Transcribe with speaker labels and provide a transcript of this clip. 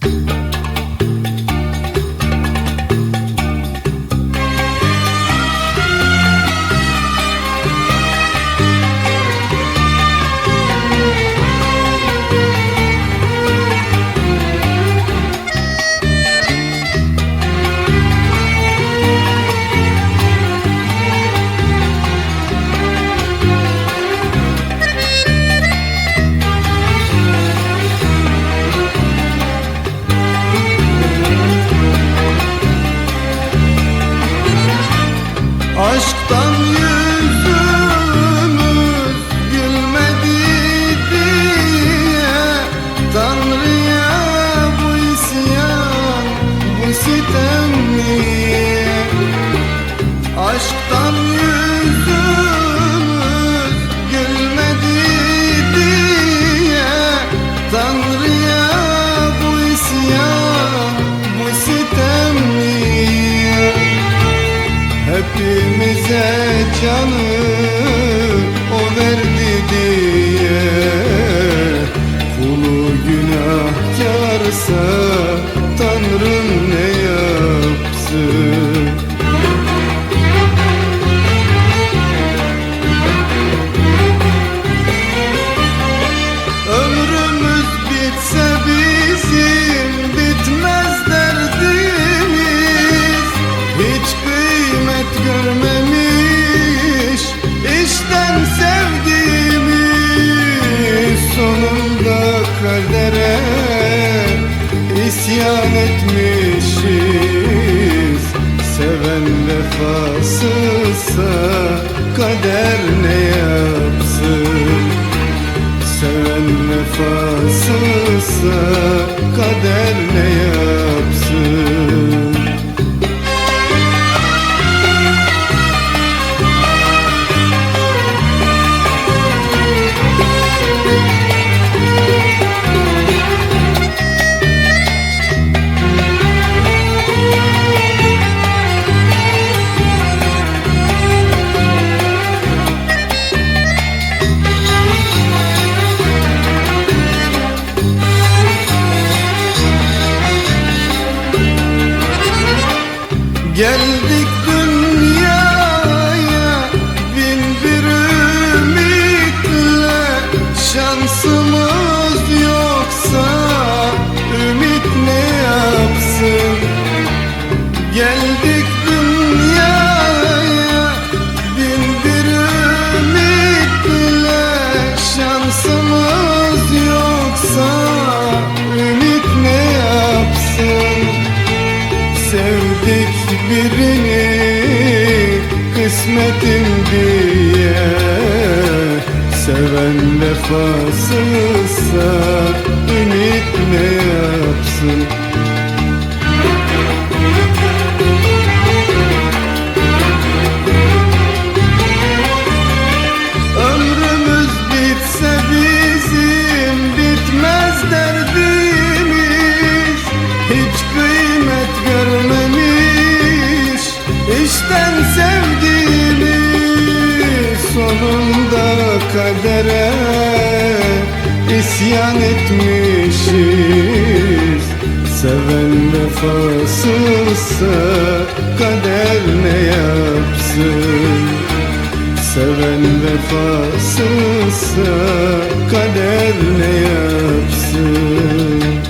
Speaker 1: Thank you. Hepimize canı o verdi diye. Kulu günahkarsa Tanrım vefasızsa kader ne yapsın? Seven vefasızsa kader ne yapsın Geldik birini kısmetim diye. Seven vefasızsa ümit ne yapsın kadere isyan etmişiz. Seven vefasızsa kader ne yapsın? Seven vefasızsa kader ne yapsın